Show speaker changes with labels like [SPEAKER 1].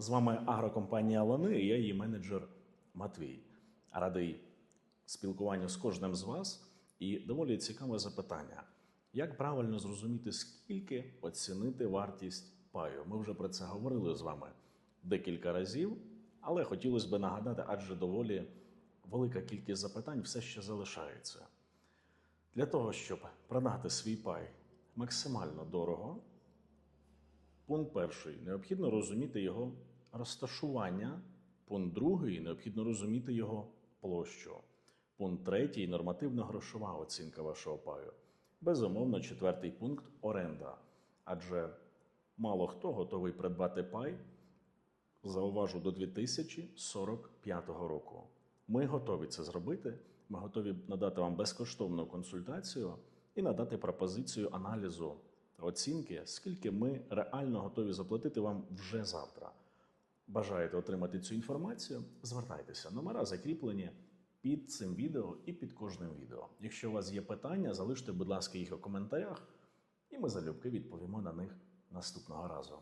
[SPEAKER 1] З вами агрокомпанія Лани і я її менеджер Матвій. Радий спілкуванню з кожним з вас і доволі цікаве запитання. Як правильно зрозуміти, скільки оцінити вартість паю? Ми вже про це говорили з вами декілька разів, але хотілося б нагадати, адже доволі велика кількість запитань все ще залишається. Для того, щоб продати свій пай максимально дорого, Пункт перший необхідно розуміти його розташування. Пункт другий необхідно розуміти його площу. Пункт третій нормативно-грошова оцінка вашого паю. Безумовно, четвертий пункт оренда. Адже мало хто готовий придбати пай, зауважу, до 2045 року. Ми готові це зробити. Ми готові надати вам безкоштовну консультацію і надати пропозицію аналізу оцінки, скільки ми реально готові заплатити вам вже завтра. Бажаєте отримати цю інформацію? Звертайтеся. Номера закріплені під цим відео і під кожним відео. Якщо у вас є питання, залиште, будь ласка, їх у коментарях, і ми залюбки відповімо на них наступного разу.